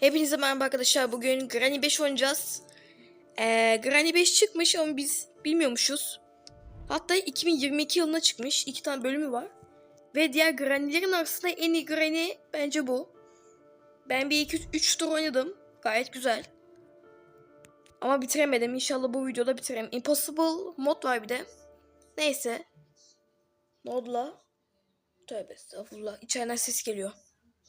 Hepinize merhaba arkadaşlar. Bugün Granny 5 oynayacağız. Ee, Granny 5 çıkmış ama biz bilmiyormuşuz. Hatta 2022 yılına çıkmış. iki tane bölümü var. Ve diğer Granny'lerin arasında en iyi Granny bence bu. Ben bir 2-3 tur oynadım. Gayet güzel. Ama bitiremedim. İnşallah bu videoda bitiririm. Impossible mod var bir de. Neyse. Modla. Tövbe estağfurullah. İçeriden ses geliyor.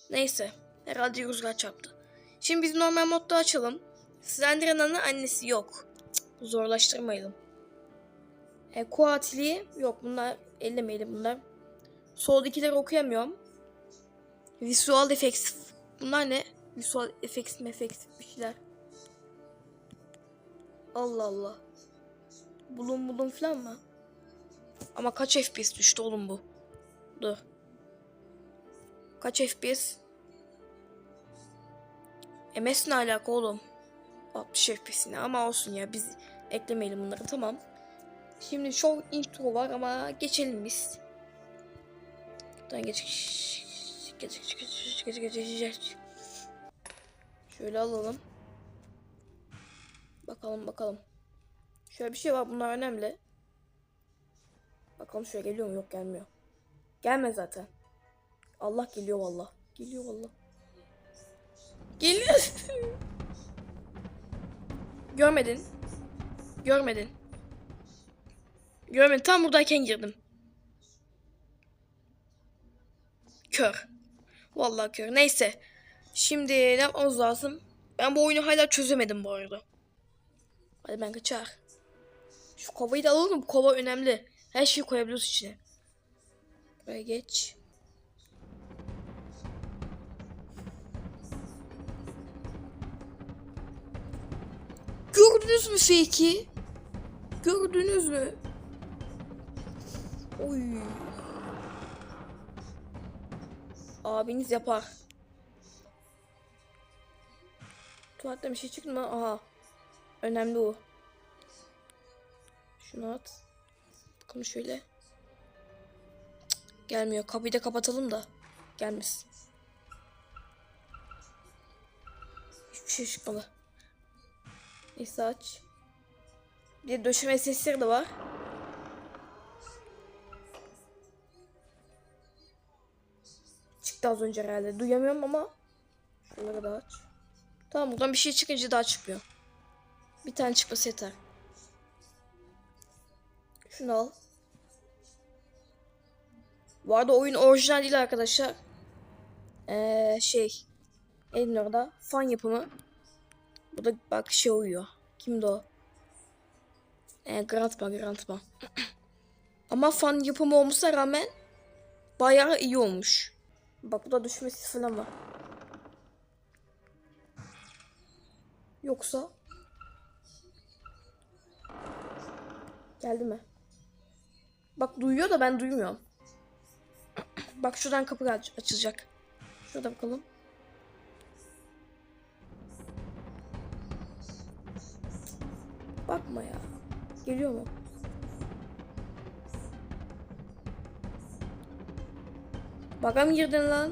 Neyse. Herhalde rüzgar çarptı. Şimdi biz normal modda açalım. Slenderman'ın annesi yok. Zorlaştırmayalım. E, Kuatili yok bunlar ellemeyelim bunlar. Soldakileri okuyamıyorum. Visual effects. Bunlar ne? Visual effects effects bir şeyler. Allah Allah. Bulun bulun falan mı? Ama kaç FPS düştü oğlum bu? Dur. Kaç FPS? E, MS ne alaka oğlum? 60 FPS'ine şey ama olsun ya biz eklemeyelim bunları tamam. Şimdi çok intro var ama geçelim biz. Buradan geç geç geç geç geç geç geç geç geç geç Şöyle alalım. Bakalım bakalım. Şöyle bir şey var bunlar önemli. Bakalım şöyle geliyor mu? Yok gelmiyor. Gelmez zaten. Allah geliyor valla. Geliyor valla. Geliyor. Görmedin. Görmedin. Görmedin. Tam buradayken girdim. Kör. Vallahi kör. Neyse. Şimdi ne yapmamız lazım? Ben bu oyunu hala çözemedim bu arada. Hadi ben kaçar. Şu kovayı da alalım. Kova önemli. Her şeyi koyabiliyoruz içine. Buraya geç. Gördünüz mü fake'i? Gördünüz mü? Oy. Abiniz yapar. Tuvaletten bir şey çıktı mı? Aha. Önemli o. Şunu at. Bakalım şöyle. Cık, gelmiyor. Kapıyı da kapatalım da. Gelmesin. Hiçbir şey çıkmadı. Neyse aç. Bir döşeme sesleri de var. Çıktı az önce herhalde. Duyamıyorum ama. Şunları da aç. Tamam buradan bir şey çıkınca daha çıkmıyor. Bir tane çıkması yeter. Şunu al. Bu arada oyun orijinal değil arkadaşlar. Ee, şey. Elin orada. Fan yapımı. Bu da bak şey uyuyor. Kimdi o? Ee, Grantma, Grantma. Ama fan yapımı olmasına rağmen bayağı iyi olmuş. Bak bu da düşmesi falan var. Yoksa geldi mi? Bak duyuyor da ben duymuyorum. Bak şuradan kapı aç açılacak. Şurada bakalım. Bakma ya. Geliyor mu? Baga mı girdin lan?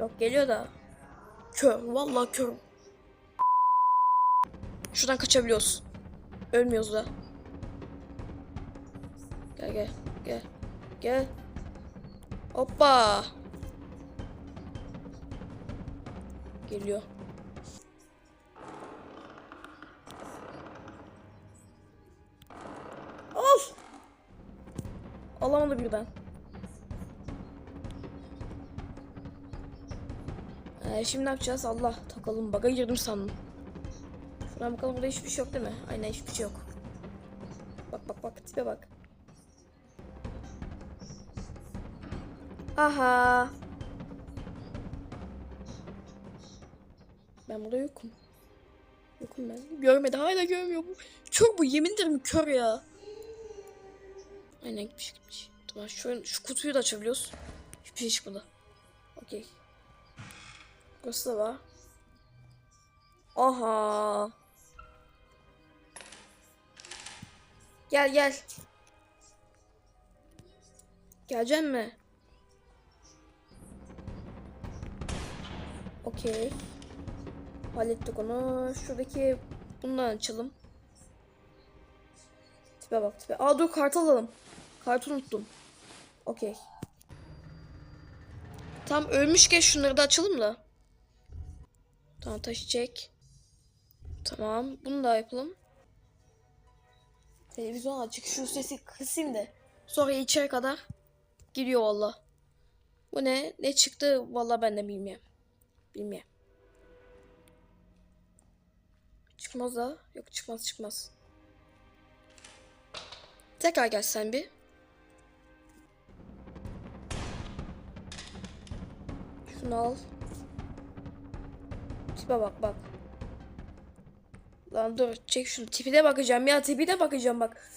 Yok geliyor da. Kör. Vallahi kör. Şuradan kaçabiliyoruz. Ölmüyoruz da. Gel gel. Gel. Gel. Hoppa. Geliyor. Birden. Ee, şimdi ne yapacağız? Allah takalım. Baga girdim sandım. Şuna bakalım burada hiçbir şey yok değil mi? Aynen hiçbir şey yok. Bak bak bak tipe bak. Aha. Ben burada yokum. Yokum ben. Görmedi hala görmüyor bu. Kör bu yemin ederim kör ya. Aynen gitmiş gitmiş. Tamam şu, şu kutuyu da açabiliyoruz. Hiçbir şey çıkmadı. Okey. Burası da var. Aha. Gel gel. Gelecek mi? Okey. Hallettik onu. Şuradaki bundan açalım. Tipe bak tipe. Aa dur kart alalım. Kartı unuttum. Okey. Tam ölmüşken şunları da açalım da. Tamam taşı çek. Tamam. Bunu da yapalım. Televizyon açık. Şu sesi kısayım da. Sonra içeri kadar gidiyor valla. Bu ne? Ne çıktı? Valla ben de bilmiyorum. Bilmiyorum. Çıkmaz da. Yok çıkmaz çıkmaz. Tekrar gel sen bir. Şunu al. Tipe bak bak. Lan dur çek şunu. Tipine bakacağım ya tipine bakacağım bak.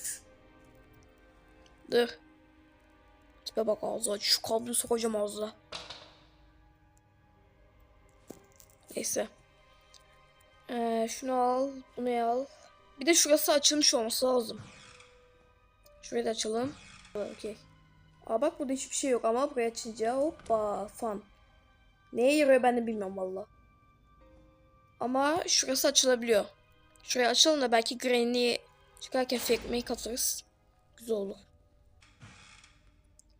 Dur. Tipe bak ağzı aç. Şu kabloyu sokacağım ağzına. Neyse. Ee, şunu al. Bunu al. Bir de şurası açılmış olması lazım. Şurayı da açalım. Okey. Aa bak burada hiçbir şey yok ama buraya açınca hoppa fan. Neye yarıyor ben de bilmiyorum valla. Ama şurası açılabiliyor. Şurayı açalım da belki Granny'i çıkarken fekmeyi katarız. Güzel olur.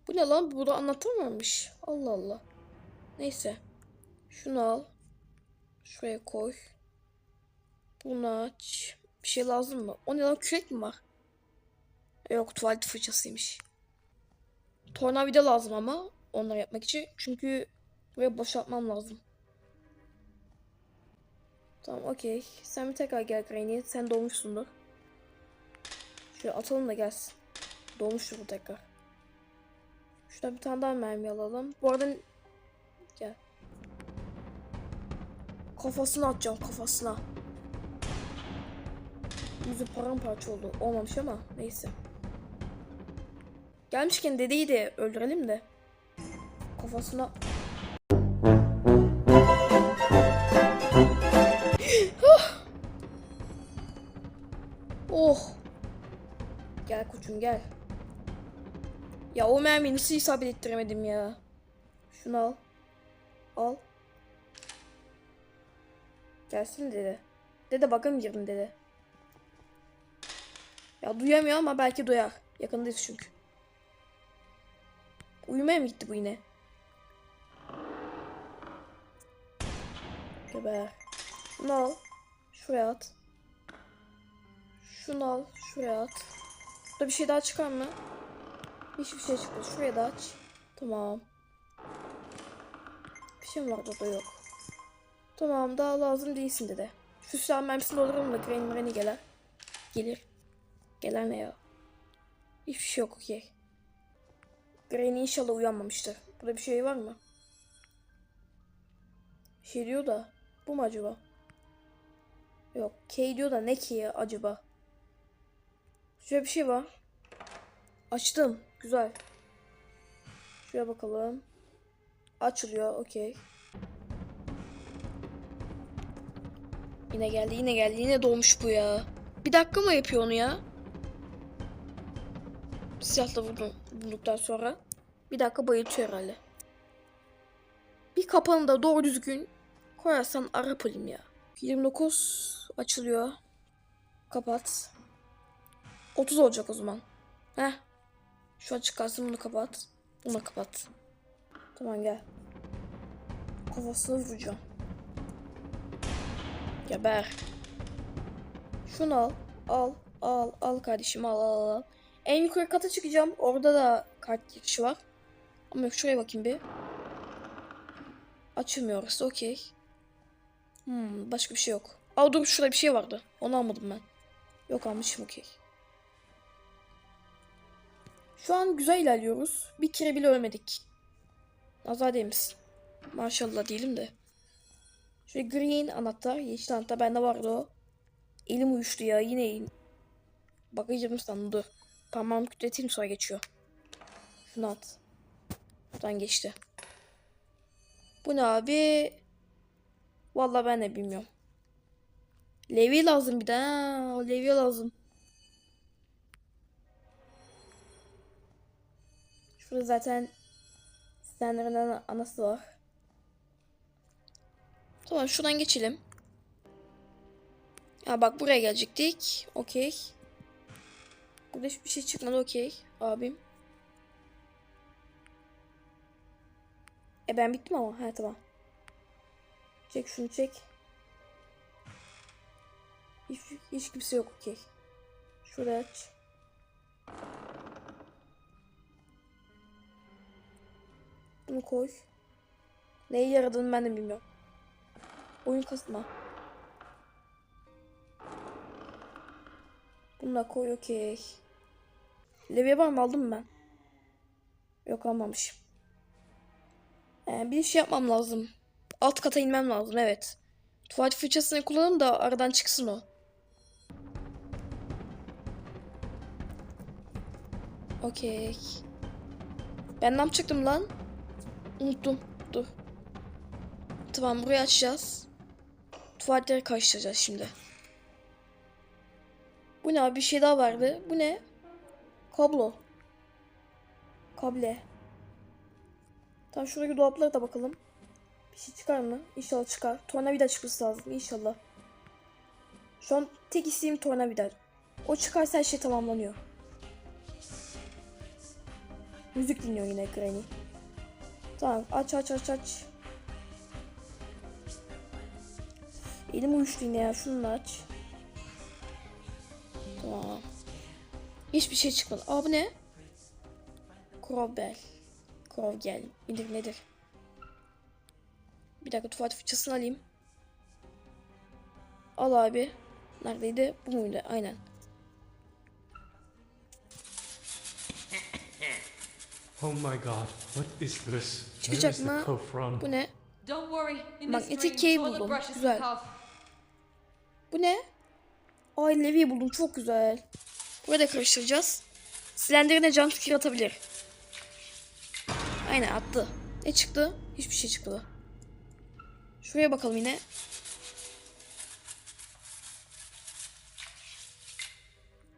Bu ne lan? Burada anlatan varmış. Allah Allah. Neyse. Şunu al. Şuraya koy. Bunu aç. Bir şey lazım mı? O ne lan? Kürek mi var? Yok tuvalet fırçasıymış. Tornavida lazım ama onları yapmak için. Çünkü buraya boşaltmam lazım. Tamam okey. Sen bir tekrar gel Granny. Sen doğmuşsundur. Şöyle atalım da gelsin. Doğmuştur bu tekrar. Şurada bir tane daha mermi alalım. Bu arada gel. Kafasına atacağım kafasına. Yüzü paramparça oldu. Olmamış ama neyse. Gelmişken dedeyi de öldürelim de. Kafasına... Koçum gel. Ya o mermiyi nasıl isabet ettiremedim ya. Şunu al. Al. Gelsin dede. Dede girdim dede. Ya duyamıyor ama belki duyar. Yakındayız çünkü. Uyumaya mı gitti bu yine? Geber. Şunu al. Şuraya at. Şunu al. Şuraya at. Burada bir şey daha çıkar mı? Hiçbir şey çıkmadı. Şuraya da aç. Tamam. Bir şey mi var burada yok. Tamam daha lazım değilsin dedi. Silah mermisini dolduralım da Granny Granny gelir. Gelir ne ya? Hiçbir şey yok okey. Granny inşallah uyanmamıştır. Burada bir şey var mı? Bir şey diyor da. Bu mu acaba? Yok. K diyor da ne ki acaba? Şöyle bir şey var. Açtım. Güzel. Şuraya bakalım. Açılıyor. Okey. Yine geldi. Yine geldi. Yine dolmuş bu ya. Bir dakika mı yapıyor onu ya? Silahla vurdum, vurduktan sonra. Bir dakika bayıltıyor herhalde. Bir kapanı da doğru düzgün koyarsan Arap olayım ya. 29 açılıyor. Kapat. 30 olacak o zaman. Heh. Şu açık kalsın bunu kapat. Bunu kapat. Tamam gel. Kafasına vuracağım. Geber. Şunu al. Al. Al. Al kardeşim al al al. En yukarı kata çıkacağım. Orada da kart girişi var. Ama şuraya bakayım bir. Açılmıyor orası. Okey. Hmm, başka bir şey yok. Aa dur şurada bir şey vardı. Onu almadım ben. Yok almışım okey. Şu an güzel ilerliyoruz. Bir kere bile ölmedik. Nazar değil misin? Maşallah diyelim de. Şöyle green anahtar, yeşil anahtar bende vardı o. Elim uyuştu ya yine elim. Bakacağım sandım dur. Parmağımı kütleteyim sonra geçiyor. Şunu at. Buradan geçti. Bu ne abi? Vallahi ben de bilmiyorum. Levye lazım bir de. Levye lazım. Şurada zaten Stanler'ın ana- anası var. Tamam şuradan geçelim. Ya bak buraya gelecektik. Okey. Burada hiçbir şey çıkmadı okey. Abim. E ben bittim ama. Ha tamam. Çek şunu çek. Hiç, hiç kimse yok okey. Şurada aç. Bunu koy. Neye yaradığını ben de bilmiyorum. Oyun kasma. Bunu da koy okey. Levye var mı aldım ben? Yok almamışım. Ee, bir şey yapmam lazım. Alt kata inmem lazım evet. Tuvalet fırçasını kullanalım da aradan çıksın o. Okey. Ben ne yapacaktım lan? Unuttum. Dur. Tamam burayı açacağız. Tuvaletleri karıştıracağız şimdi. Bu ne abi? Bir şey daha vardı. Bu ne? Kablo. Kable. Tamam şuradaki dolaplara da bakalım. Bir şey çıkar mı? İnşallah çıkar. Tornavida çıkması lazım inşallah. Şu an tek isteğim tornavida. O çıkarsa her şey tamamlanıyor. Müzik dinliyor yine Granny. Tamam aç aç aç aç. Elim uyuştu yine ya şunu da aç. Tamam. Hiçbir şey çıkmadı. Aa bu ne? Krovbel. Krovgel. Nedir nedir? Bir dakika tuvalet fırçasını alayım. Al abi. Neredeydi? Bu muydu? Aynen. Oh my god, what is this? Çıkacak mı? Bu ne? Magnetic toilet buldum. Güzel. Bu ne? Ay Levi'yi buldum. Çok güzel. Burada karıştıracağız. Silenderine can fikir atabilir. Aynen attı. Ne çıktı? Hiçbir şey çıkmadı. Şuraya bakalım yine.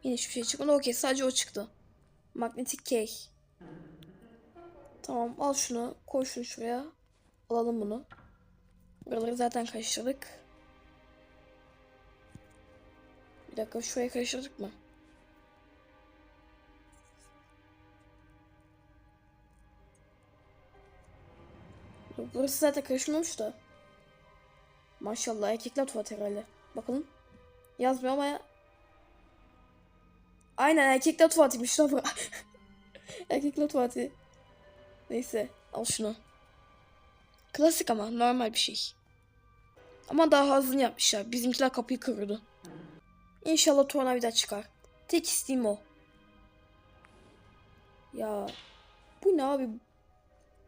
Yine hiçbir şey çıkmadı. Okey sadece o çıktı. Magnetic key. Tamam al şunu. Koy şunu şuraya. Alalım bunu. Buraları zaten karıştırdık. Bir dakika şuraya karıştırdık mı? Burası zaten karışmamış da. Maşallah erkekler tuvalet herhalde. Bakalım. Yazmıyor ama ya. Aynen erkekler tuvaletiymiş erkekler tuvaleti. Neyse al şunu. Klasik ama normal bir şey. Ama daha hızlı yapmışlar. Bizimkiler kapıyı kırdı. İnşallah tornavida çıkar. Tek isteğim o. Ya bu ne abi?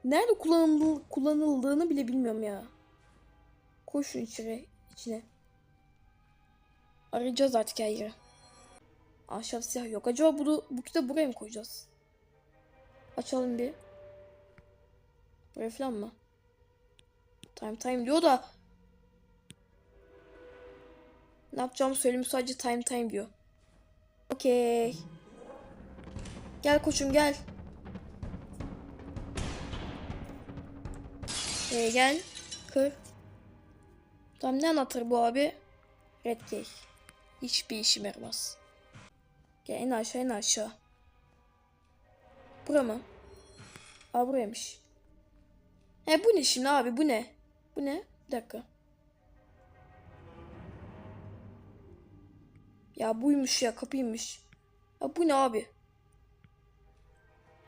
Nerede kullanıldı, kullanıldığını bile bilmiyorum ya. Koy şunu içeri, içine. Arayacağız artık her yeri. Aşağıda siyah yok. Acaba bunu, bu kitabı buraya mı koyacağız? Açalım bir. Buraya falan mı? Time time diyor da ne yapacağımı söyleyeyim sadece time time diyor. Okey. Gel koçum gel. Ee, gel. Kır. Tamam ne anlatır bu abi? Red key. Hiçbir işime yaramaz. Gel en aşağı en aşağı. Bura mı? Aa buraymış. He bu ne şimdi abi bu ne? Bu ne? Bir dakika. Ya buymuş ya kapıymış. Ya bu ne abi?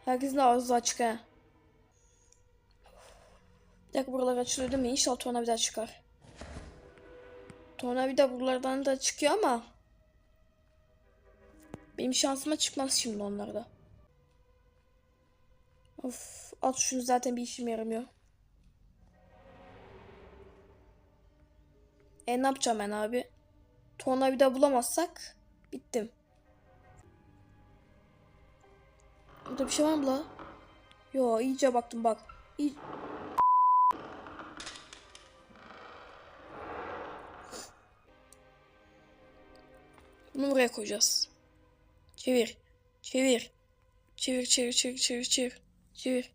Herkesin ağzı açık ha. Bir dakika buralar açılıyor değil mi? İnşallah tornavida çıkar. Tornavida buralardan da çıkıyor ama benim şansıma çıkmaz şimdi onlarda. Of, at şunu zaten bir işime yaramıyor. E ne yapacağım ben abi? Tornavida bulamazsak bittim. Burada bir şey var mı la? Yo iyice baktım bak. İyi... Bunu buraya koyacağız. Çevir. Çevir. Çevir çevir çevir çevir çevir. Çevir.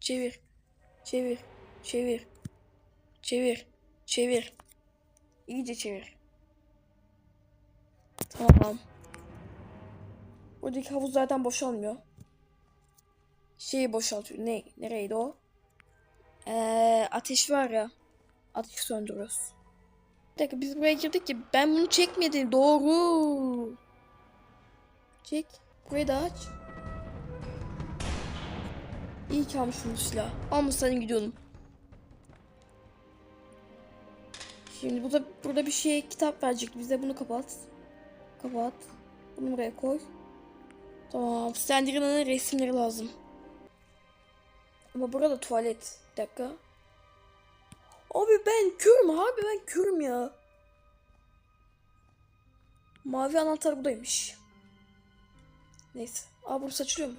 Çevir. Çevir. Çevir. Çevir. Çevir. İyice çevir. Tamam. Buradaki havuz zaten boşalmıyor. Şeyi boşaltıyor. Ne? Nereydi o? Ee, ateş var ya. Ateşi söndürüyoruz. Bir dakika biz buraya girdik ki ben bunu çekmedim. Doğru. Çek. Burayı da aç. İyi ki almışım bu silahı. Almasaydım gidiyordum. Şimdi burada burada bir şey kitap verecek bize. Bunu kapat. Kapat. Bunu buraya koy. Tamam. Slenderman'ın resimleri lazım. Ama burada tuvalet. Bir dakika. Abi ben körüm abi ben körüm ya. Mavi anahtar buradaymış. Neyse. Aa burası açılıyor mu?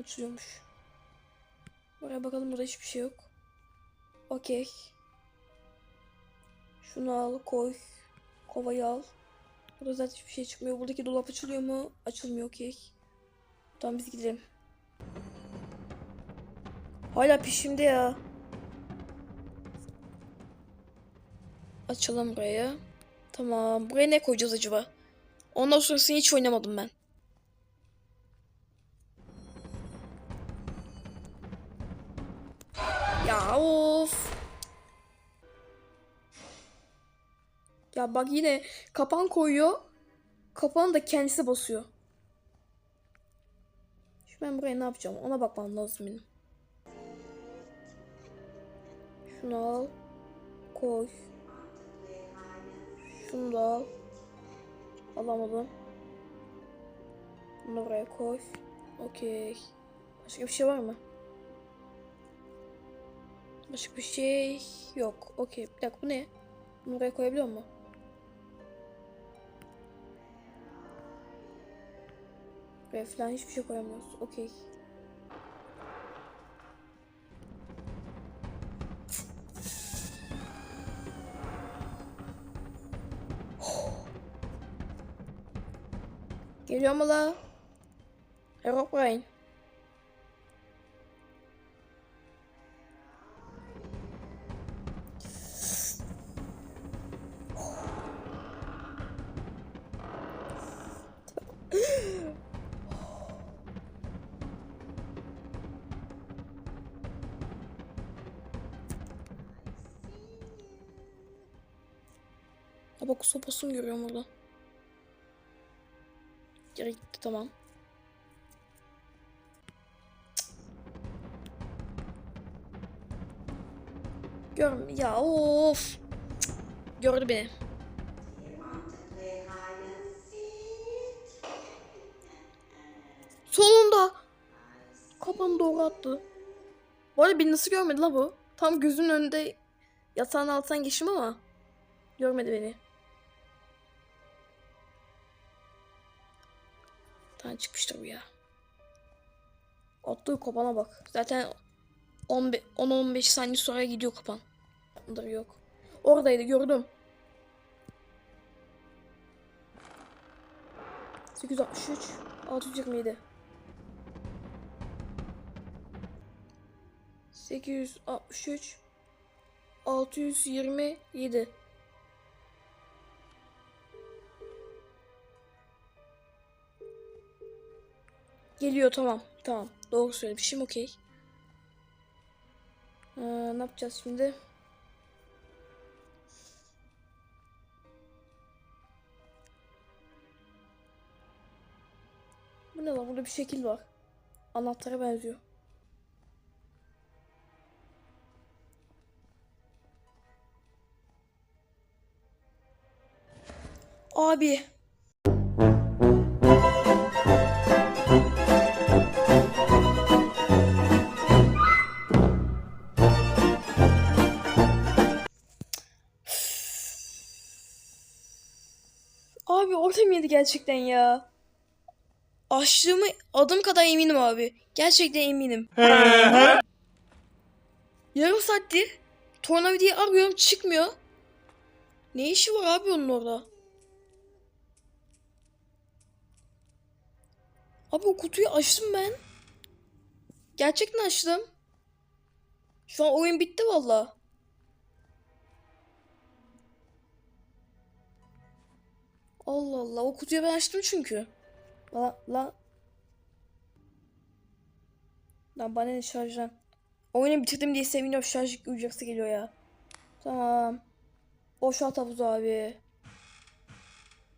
Açılıyormuş. Buraya bakalım burada hiçbir şey yok. Okey. Şunu al koy. Kovayı al. Burada zaten hiçbir şey çıkmıyor. Buradaki dolap açılıyor mu? Açılmıyor okey. Tamam biz gidelim. Hala pişimde ya. Açalım burayı. Tamam. Buraya ne koyacağız acaba? Ondan sonrasını hiç oynamadım ben. Ya of. Ya bak yine kapan koyuyor. Kapağını da kendisi basıyor. Şimdi ben buraya ne yapacağım? Ona bakmam lazım benim. Şunu al. Koy. Şunu da al. Alamadım. Bunu buraya koy. Okey. Başka bir şey var mı? Başka bir şey yok. Okey. Bir dakika bu ne? Bunu buraya koyabiliyor mu? Buraya falan hiçbir şey koyamıyoruz. Okey. Geliyor mu la? Aeroplane. Görüyorum orada. Geri gitti tamam. Gör ya of. Gördü beni. Sonunda. Kapanı doğru attı. Bu arada beni nasıl görmedi la bu? Tam gözünün önünde yatağın altından geçtim ama görmedi beni. Tane çıkmıştır bu ya. Attığı kapana bak. Zaten 10-15 saniye sonra gidiyor kapan. Ondır yok. Oradaydı gördüm. 863 627 863 627 Geliyor tamam. Tamam. Doğru söylemişim. Okey. Ee, ne yapacağız şimdi? Bu ne lan? Burada bir şekil var. Anahtara benziyor. Abi. Yedi gerçekten ya? Açlığımı adım kadar eminim abi. Gerçekten eminim. Yarım saattir tornavidayı arıyorum çıkmıyor. Ne işi var abi onun orada? Abi o kutuyu açtım ben. Gerçekten açtım. Şu an oyun bitti valla. Allah Allah o kutuyu ben açtım çünkü. La la. Lan bana ne şarjdan. Oyunu bitirdim diye seviniyorum şarj ücreti geliyor ya. Tamam. Boşalt havuzu abi.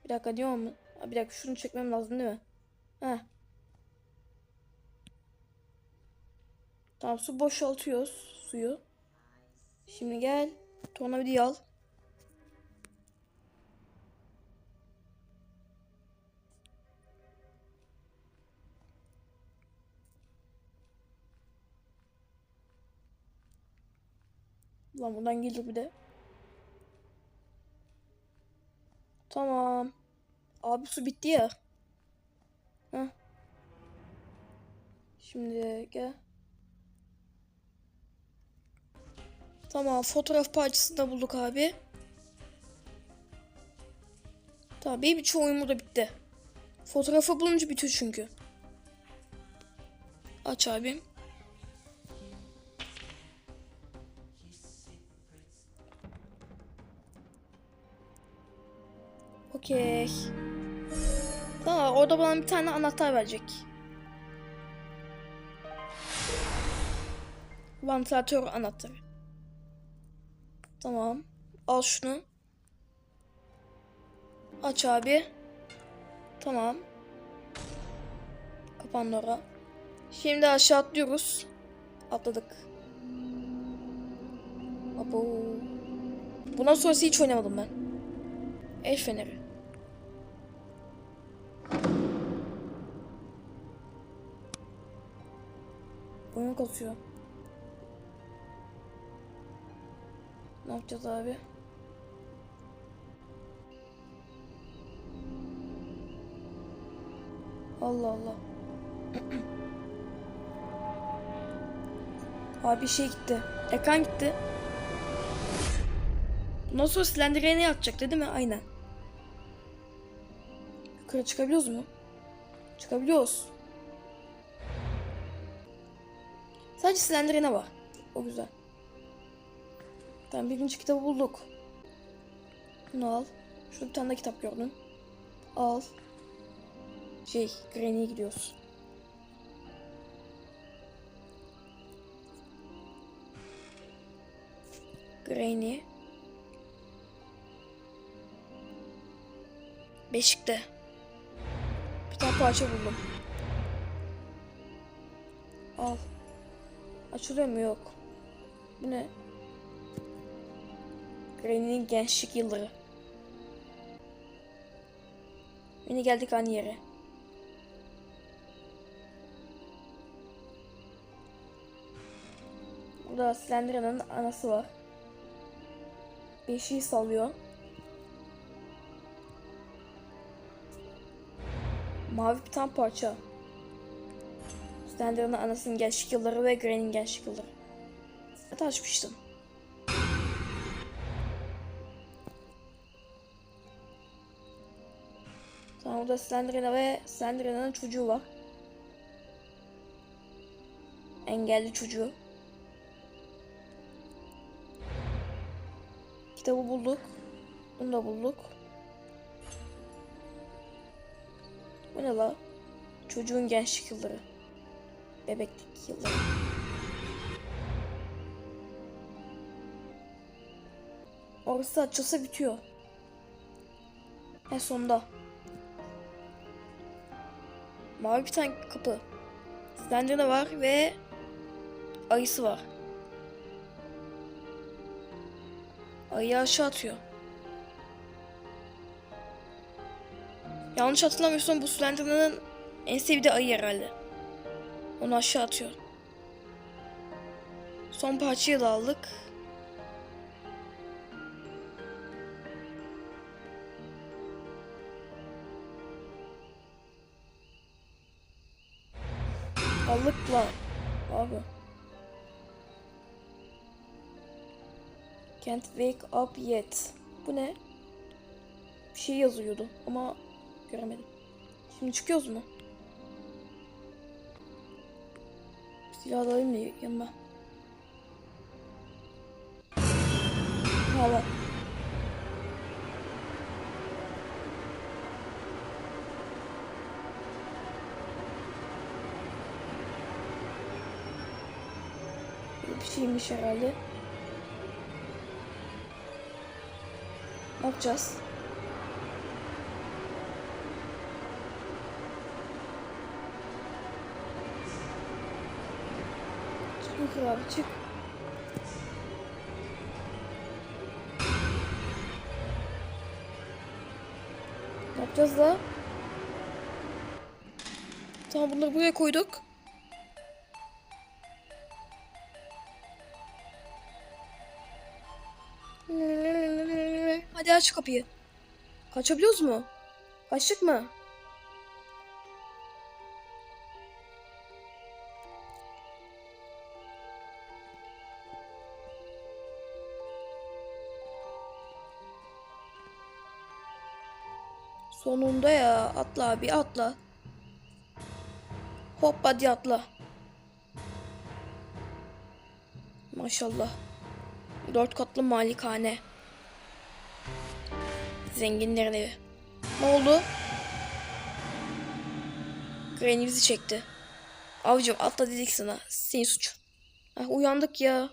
Bir dakika diyor mu? Bir dakika şunu çekmem lazım değil mi? Heh. Tamam su boşaltıyoruz suyu. Şimdi gel. Tornavidayı al. Lan buradan gelir bir de. Tamam. Abi su bitti ya. Heh. Şimdi gel. Tamam fotoğraf parçasını da bulduk abi. Tamam benim çoğum da bitti. Fotoğrafı bulunca bitiyor çünkü. Aç abim. Okey. Tamam orada bana bir tane anahtar verecek. Vantilatör anahtarı. Tamam. Al şunu. Aç abi. Tamam. Kapandı. Şimdi aşağı atlıyoruz. Atladık. Abo. Bundan sonrası hiç oynamadım ben. El feneri. Oyun kasıyor. Ne yapacağız abi? Allah Allah. abi şey gitti. Ekran gitti. Bundan sonra Slenderman'e yatacak değil mi? Aynen. Yukarı çıkabiliyoruz mu? Çıkabiliyoruz. Sadece Slenderman'e var. O güzel. Tamam birinci kitabı bulduk. Bunu al. Şurada bir tane kitap gördün. Al. Şey, Granny'e gidiyoruz. Granny. Beşikte. Bir tane parça buldum. Al. Açılıyor mu? Yok. Bu ne? Granny'nin gençlik yılları. Yine geldik aynı yere. Burada Slenderman'ın anası var. Beşiği sallıyor. Mavi bir tane parça. Slenderman'ın anasının gençlik yılları ve Granny'nin gençlik yılları. Zaten açmıştım. Tamam burada Slenderman ve Slenderman'ın çocuğu var. Engelli çocuğu. Kitabı bulduk. Bunu da bulduk. Bu ne la? Çocuğun gençlik yılları. Bebeklik yılları. Orası açılsa bitiyor. En sonunda. Mavi bir tane kapı. Slenderman var ve ayısı var. Ayıyı aşağı atıyor. Yanlış hatırlamıyorsam bu Slenderman'ın en sevdiği ayı herhalde. Onu aşağı atıyor. Son parçayı da aldık. Aldık lan. Abi. Can't wake up yet. Bu ne? Bir şey yazıyordu ama göremedim. Şimdi çıkıyoruz mu? Silah alayım da yanıma. Hava. Bir şeymiş herhalde. Bakacağız. Çık abi çık. Ne yapacağız da? Tamam bunları buraya koyduk. Hadi aç kapıyı. Kaçabiliyoruz mu? Kaçtık mı? Sonunda ya. Atla abi atla. Hop hadi atla. Maşallah. Dört katlı malikane. Zenginlerin evi. Ne oldu? Granny çekti. Avcım atla dedik sana. Senin suçun. Ah, uyandık ya.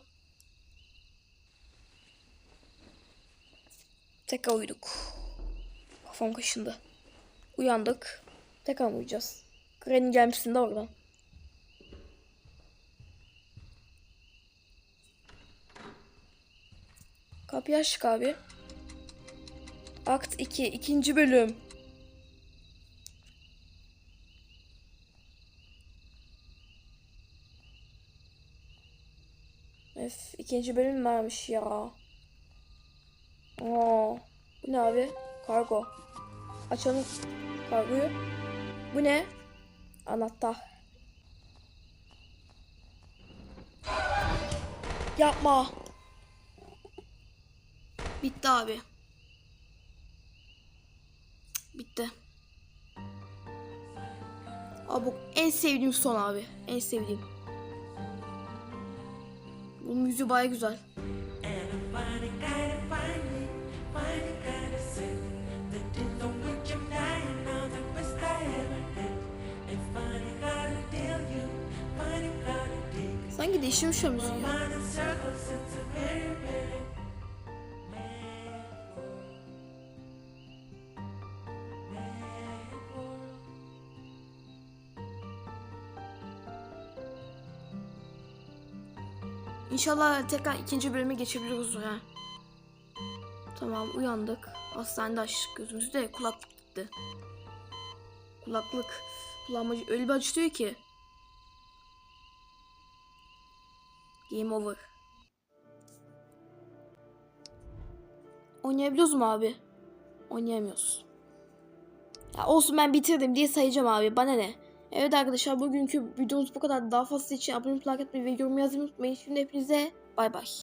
Tekrar uyuduk. Kafam kaşındı. Uyandık. Tekrar mı uyuyacağız? Granny gelmişsin de oradan. Kapıyı açtık abi. Akt 2. ikinci bölüm. Öf, ikinci bölüm varmış ya. Aa, bu ne abi? Kargo. Açalım kargoyu. Bu ne? Anahtar. Yapma. Bitti abi. Bitti. Abi en sevdiğim son abi. En sevdiğim. Bu müziği baya güzel. Sanki değişmiş o müziği. ya. İnşallah tekrar ikinci bölüme geçebiliriz ha. Tamam uyandık. Hastanede açtık gözümüzü de kulaklık gitti. Kulaklık. Kulağım acı- öyle bir acıtıyor ki. Game over. Oynayabiliyoruz mu abi? Oynayamıyoruz. Ya olsun ben bitirdim diye sayacağım abi. Bana ne? Evet arkadaşlar bugünkü videomuz bu kadar. Daha fazlası için abone olmayı, like etmeyi ve yorum yazmayı unutmayın. Şimdi hepinize bay bay.